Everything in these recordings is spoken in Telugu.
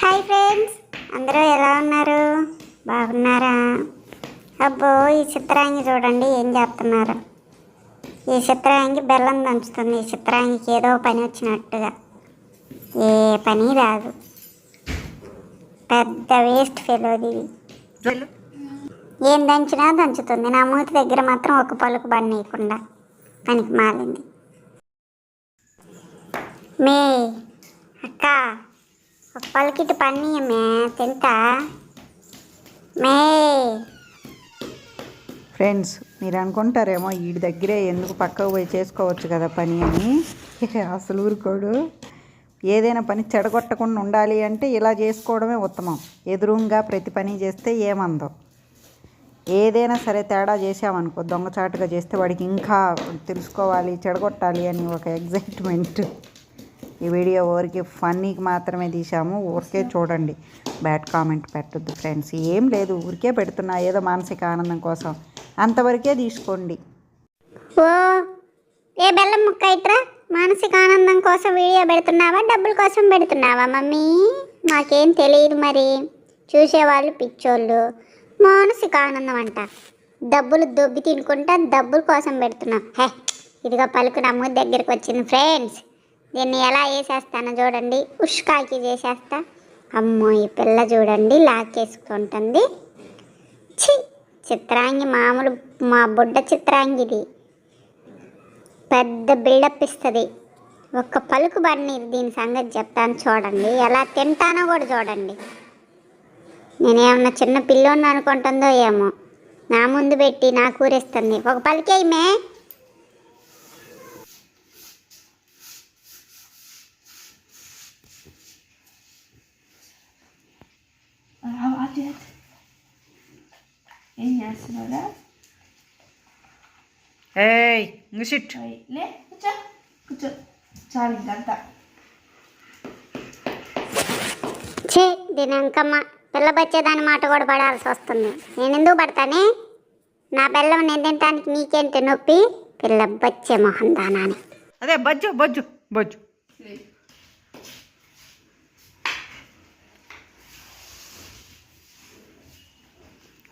Hi friends. అందరూ ఎలా ఉన్నారు? బాగున్నారా? అబ్బో ఈ చిత్రాంగి చూడండి ఏం చేస్తున్నారు? ఈ చిత్రాంగి బెల్లం దంచుతుంది. ఈ చిత్రాంగికి ఏదో పని వచ్చినట్టుగా. ఏ పని రాదు. పెద్ద వేస్ట్ ఫెలోది ఏం దంచినా దంచుతుంది. నా మూతి దగ్గర మాత్రం ఒక పలుకు బండియకుండా పనికి మాలింది. మే అక్క ఒక పలికిటి తింటా? మే. ఫ్రెండ్స్ మీరు అనుకుంటారేమో వీడి దగ్గరే ఎందుకు పక్కకు పోయి చేసుకోవచ్చు కదా పని అని. అసలు ఊరుకోడు. ఏదైనా పని చెడగొట్టకుండా ఉండాలి అంటే ఇలా చేసుకోవడమే ఉత్తమం. ఎదురుగా ప్రతి పని చేస్తే ఏమందో. ఏదైనా సరే తేడా చేసామనుకో దొంగచాటుగా చేస్తే వాడికి ఇంకా తెలుసుకోవాలి చెడగొట్టాలి అని ఒక ఎగ్జైట్మెంట్ ఈ వీడియో ఊరికి ఫన్నీకి మాత్రమే తీసాము ఊరికే చూడండి. బ్యాడ్ కామెంట్ పెట్టొద్దు ఫ్రెండ్స్ ఏం లేదు ఊరికే పెడుతున్నా ఏదో మానసిక ఆనందం కోసం. అంతవరకే తీసుకోండి. ఓ ఏ బెల్లం ముక్క ఇట్రా? మానసిక ఆనందం కోసం వీడియో పెడుతున్నావా డబ్బుల కోసం పెడుతున్నావా మమ్మీ? మాకేం తెలియదు మరి. చూసేవాళ్ళు పిచ్చోళ్ళు. మానసిక ఆనందం అంట. డబ్బులు దొబ్బి తినుకుంటా డబ్బుల కోసం పెడుతున్నాం. హే ఇదిగో పలుకు నా మూడు దగ్గరికి వచ్చింది ఫ్రెండ్స్ దీన్ని ఎలా వేసేస్తానో చూడండి. ఉష్కాకి చేసేస్తా. అమ్మో ఈ పిల్ల చూడండి లాక్కేసుకుంటుంది. చి చిత్రాంగి మామూలు మా బుడ్డ చిత్రాంగిది. పెద్ద బిల్డప్ ఇస్తుంది. ఒక్క పలుకు బండి దీని సంగతి చెప్తాను చూడండి. ఎలా తింటానో కూడా చూడండి. నేనేమన్నా చిన్న పిల్లోని అనుకుంటుందో ఏమో. నా ముందు పెట్టి నా కూరేస్తుంది. ఒక పలికేయమే అది ఏం చేస్తున్నారా ఏయ్ ఇంగిసిట్ లే కూర్చో కూర్చో చాలు ఇంకంతా ఛే దీని అంకమ్మ పిల్ల బచ్చేదాని మాట కూడా పడాల్సి వస్తుంది. నేను ఎందుకు పడతానే? నా బెల్లం నేను తినటానికి నీకేంటి నొప్పి? పిల్ల బచ్చే మొహం దానా అని అదే బజ్జు బజ్జు బజ్జు.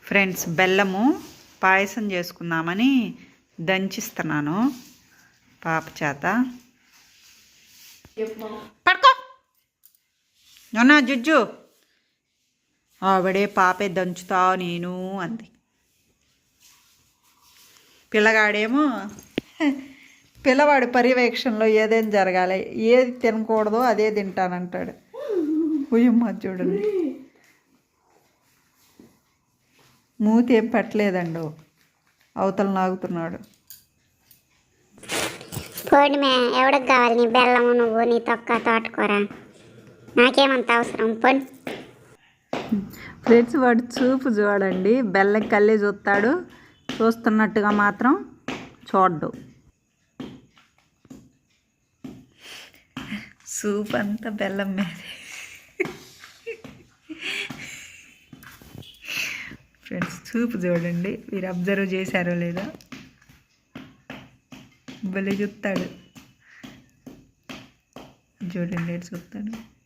ఫ్రెండ్స్ బెల్లము పాయసం చేసుకుందామని దంచిస్తున్నాను. పాప చేత. పడుకో. అవునా జుజ్జు. ఆవిడే పాపే దంచుతా నేను అంది. పిల్లగాడేమో పిల్లవాడు పర్యవేక్షణలో ఏదేం జరగాలి ఏది తినకూడదో అదే తింటానంటాడు. ఉయ్యమ్మ చూడండి. మూతి ఏం పెట్టలేదండు. అవతల నాగుతున్నాడు. పోండి మే ఎవడికి కావాలి? నీ బెల్లము నువ్వు నీ తొక్క తోటకూర. నాకేమంత అవసరం? పోండి ఫ్రెండ్స్ వాడు చూపు చూడండి. బెల్లం కళ్ళే చూస్తాడు. చూస్తున్నట్టుగా మాత్రం చూడ్డు. సూప్ అంతా బెల్లం మీదే. చూపు చూడండి. మీరు అబ్జర్వ్ చేశారో లేదో. భలే చూస్తాడు. చూడండి ఎటు చూస్తాడు.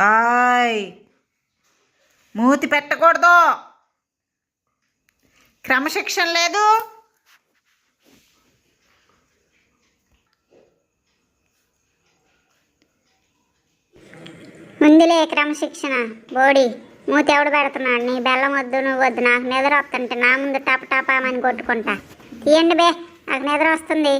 ఆయ్! మూతి పెట్టకూడదు. క్రమశిక్షణ లేదు. ముందులే క్రమశిక్షణ బోడి మూతి ఎవడు పెడుతున్నాడు? నీ బెల్లం వద్దు నువ్వు వద్దు. నాకు నిద్ర వస్తుంటే నా ముందు టప టపామని కొట్టుకుంటా. తీయండి బే నాకు నిద్ర వస్తుంది.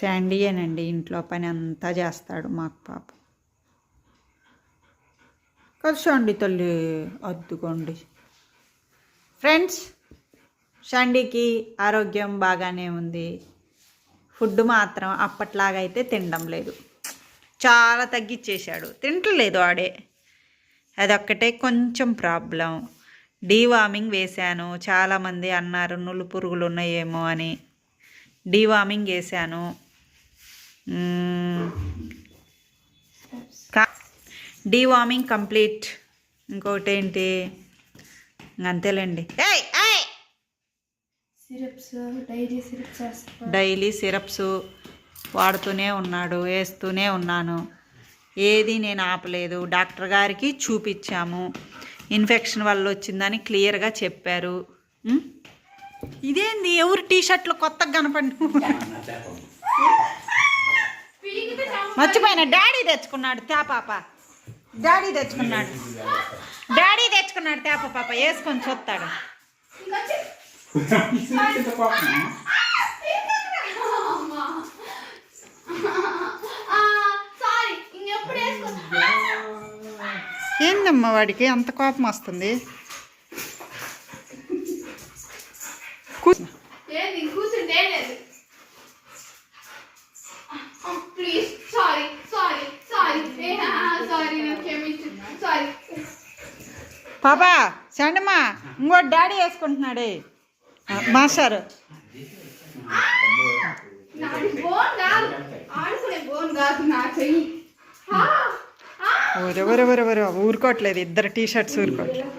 శాండీయేనండి ఇంట్లో పని అంతా చేస్తాడు మాకు పాప. కదా శాండీ తల్లి అద్దుకోండి. ఫ్రెండ్స్ శాండీకి ఆరోగ్యం బాగానే ఉంది. ఫుడ్ మాత్రం అప్పట్లాగైతే తినడం లేదు. చాలా తగ్గించేశాడు తింటలేదు ఆడే. అదొక్కటే కొంచెం ప్రాబ్లం. డీవార్మింగ్ వేశాను. చాలామంది అన్నారు నులు పురుగులు ఉన్నాయేమో అని డీవార్మింగ్ వేసాను డీవార్మింగ్ కంప్లీట్. ఇంకోటి ఏంటి అంతేలేండి. ఏయ్! Syrups dairy syrups daily syrups వాడుతూనే ఉన్నాడు వేస్తూనే ఉన్నాను. ఏది నేను ఆపలేదు. డాక్టర్ గారికి చూపించాము. ఇన్ఫెక్షన్ వల్ల వచ్చిందని క్లియర్గా చెప్పారు? ఇదేంది? ఎవరు టీ షర్ట్లు కొత్తగా కనపడి మర్చిపోయిన. డాడీ తెచ్చుకున్నాడు. తేపాప డాడీ తెచ్చుకున్నాడు. డాడీ తెచ్చుకున్నాడు. తేప పాప. వేసుకొని చూస్తాడు. వేసుకో ఏందమ్మా వాడికి అంత కోపం వస్తుంది? పాపా చండమ్మా ఇంకో డాడీ వేసుకుంటున్నాడే. మాస్టర్ ఆ, ఆ. ఎవరెవరెవరు ఊరుకోవట్లేదు ఇద్దరు టీ షర్ట్స్ ఊరుకోవట్లేదు.